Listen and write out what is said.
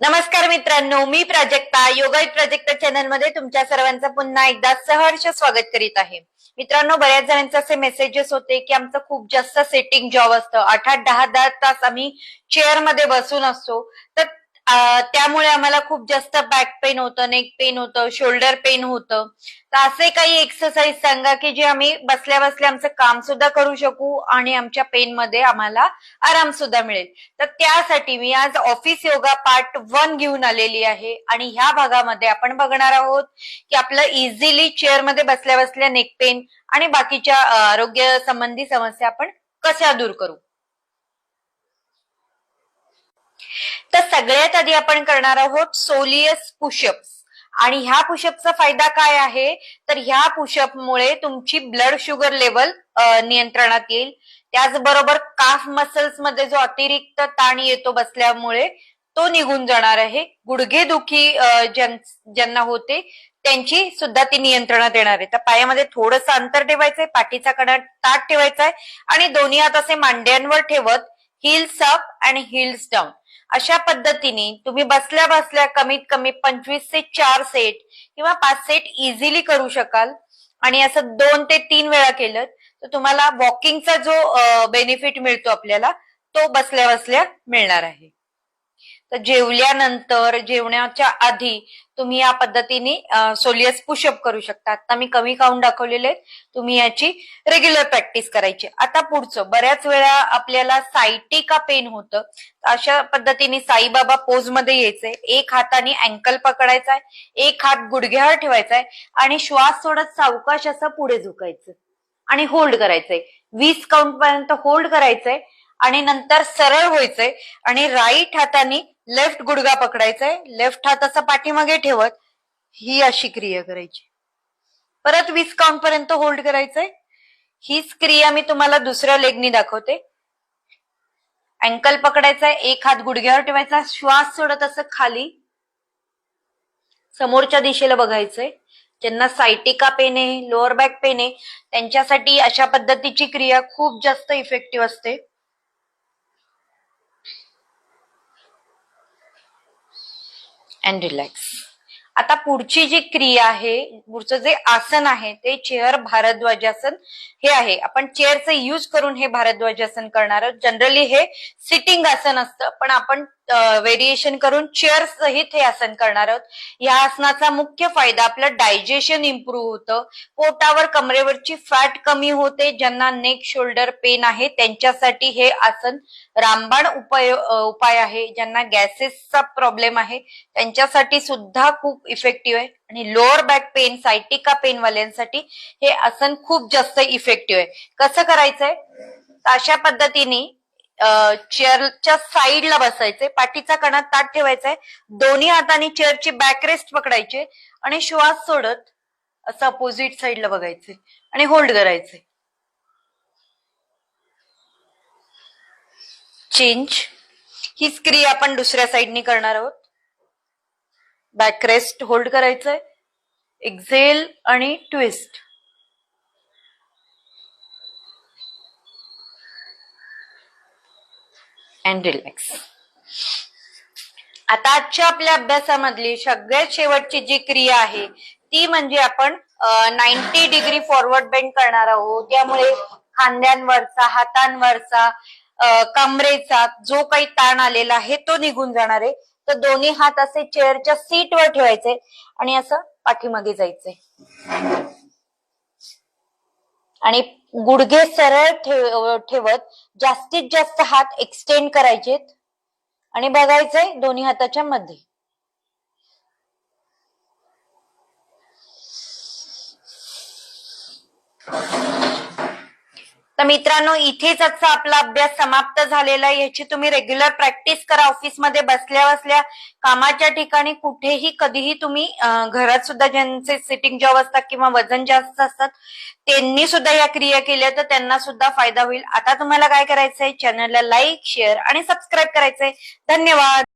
नमस्कार मित्रांनो मी प्राजक्ता योगाईट प्राजक्ता चॅनलमध्ये तुमच्या सर्वांचं पुन्हा एकदा सहर्ष स्वागत करीत आहे. मित्रांनो बऱ्याच जणांचे असे मेसेजेस होते की आमचं खूप जास्त सेटिंग जॉब असतं. आठ आठ दहा दहा तास आम्ही चेअरमध्ये बसून असतो. तर त्यामुळे आम्हाला खूप जास्त बॅक पेन होतं नेक पेन होतं शोल्डर पेन होतं. तर असे काही एक्सरसाइज सांगा की जे आम्ही बसल्या बसल्या आमचं काम सुद्धा करू शकू आणि आमच्या पेन मध्ये आम्हाला आराम सुद्धा मिळेल. तर त्यासाठी मी आज ऑफिस योगा पार्ट वन घेऊन आलेली आहे आणि ह्या भागामध्ये आपण बघणार आहोत की आपलं इझिली चेअरमध्ये बसल्या बसल्या नेक पेन आणि बाकीच्या आरोग्य संबंधी समस्या आपण कशा दूर करू तर सगळ्यात आधी आपण करणार आहोत सोलियस पुशअप्स. आणि ह्या पुशअपचा फायदा काय आहे? तर ह्या पुशअपमुळे तुमची ब्लड शुगर लेवल नियंत्रणात येईल. त्याचबरोबर काफ मसल्समध्ये जो अतिरिक्त ताण येतो बसल्यामुळे तो निघून जाणार आहे. गुडघेदुखी दुखी ज्यांना होते त्यांची सुद्धा ती नियंत्रणात येणार आहे. तर पायामध्ये थोडंसं अंतर ठेवायचंय पाठीचा कडा ताट ठेवायचा आहे आणि दोन्ही हात असे मांड्यांवर ठेवत हिल्स अप आणि हिल्स डाऊन. अशा पद्धतीने तुम्ही बसल्या बसल्या कमीत कमी पंचवीस ते चार सेट किंवा पाच सेट इझिली करू शकाल. आणि असं दोन ते तीन वेळा केलं तर तुम्हाला वॉकिंगचा जो बेनिफिट मिळतो आपल्याला तो बसल्या बसल्या मिळणार आहे. तर जेवल्यानंतर जेवण्याच्या आधी तुम्ही या पद्धतीने सोलियस पुशअप करू शकता. आता मी कमी काउंट दाखवलेले आहेत. तुम्ही याची रेग्युलर प्रॅक्टिस करायची. आता पुढचं बऱ्याच वेळा आपल्याला सायटिका पेन होतं अशा पद्धतीने साईबाबा पोजमध्ये यायचंय एक हाताने अँकल पकडायचा आहे एक हात गुडघ्यावर ठेवायचा आहे आणि श्वास सोडत सावकाश असं पुढे झुकायचं आणि होल्ड करायचंय. वीस काउंट पर्यंत होल्ड करायचंय आणि नंतर सरळ व्हायचंय आणि राईट हाताने लेफ्ट गुडगा पकडायचाय लेफ्ट हात असा पाठीमागे ठेवत ही अशी क्रिया करायची. परत वीस काउंट पर्यंत होल्ड करायचंय. हीच क्रिया मी तुम्हाला दुसऱ्या लेगनी दाखवते. अँकल पकडायचा एक हात गुडघ्यावर ठेवायचा श्वास सोडत असं खाली. समोरच्या दिशेला बघायचंय. ज्यांना सायटिका पेन आहे लोअर बॅक पेन आहे त्यांच्यासाठी अशा पद्धतीची क्रिया खूप जास्त इफेक्टिव्ह असते. अँड रिलॅक्स आता पुढची जी क्रिया आहे पुढचं जे आसन आहे ते चेअर भारद्वाजासन हे आहे. आपण चेअरचं यूज करून हे भारद्वाजासन करणार आहोत. जनरली हे सिटिंग आसन असतं पण आपण व्हेरिएशन करून चेअर सहित हे आसन करणार आहोत. या आसनाचा मुख्य फायदा आपलं डायजेशन इम्प्रूव्ह होतं. पोटावर कमरेवरची फॅट कमी होते ज्यांना नेक शोल्डर पेन आहे त्यांच्यासाठी हे आसन रामबाण उपाय उपाय आहे. ज्यांना गॅसेसचा प्रॉब्लेम आहे त्यांच्यासाठी सुद्धा खूप इफेक्टिव्ह आहे. आणि lower back pain sciatica pain वाल्यांसाठी हे आसन खूप जास्त इफेक्टिव्ह आहे. कसं करायचंय? अशा पद्धतीने चेअरच्या साईडला बसायचे पाठीचा कणात ताट ठेवायचाय दोन्ही हाताने चेअरची बॅक रेस्ट पकडायचे आणि श्वास सोडत असं अपोजिट साईडला बघायचे आणि होल्ड करायचे. चेंज हीच क्रिया आपण दुसऱ्या साईडनी करणार आहोत. बॅकरेस्ट होल्ड करायचंय. एक्झेल आणि ट्विस्ट अँड रिलॅक्स आता आजच्या आपल्या अभ्यासामधली सगळ्यात शेवटची जी क्रिया आहे ती म्हणजे आपण नाईन्टी डिग्री फॉरवर्ड बेंड करणार आहोत. त्यामुळे खांद्यांवरचा हातांवरचा कमरेचा जो काही ताण आलेला आहे तो निघून जाणार आहे. तर दोन्ही हात असे चेअरच्या सीटवर ठेवायचे आणि असं पाठीमागे जायचंय. आणि गुडघे सरळ ठेव- ठेवत जास्तीत जास्त हात एक्सटेंड करायचेत. आणि बघायचंय दोन्ही हाताच्या मध्ये. तर मित्रांनो इथेच आजचा आपला अभ्यास समाप्त झालेला आहे. याची तुम्ही रेग्युलर प्रॅक्टिस करा. ऑफिसमध्ये बसल्या बसल्या कामाच्या ठिकाणी कुठेही कधीही तुम्ही घरात सुद्धा ज्यांचे सिटिंग जॉब असतात किंवा वजन जास्त असतात त्यांनी सुद्धा या क्रिया केल्या तर त्यांना सुद्धा फायदा होईल. आता तुम्हाला काय करायचंय? चॅनलला लाईक शेअर आणि सबस्क्राईब करायचंय. धन्यवाद!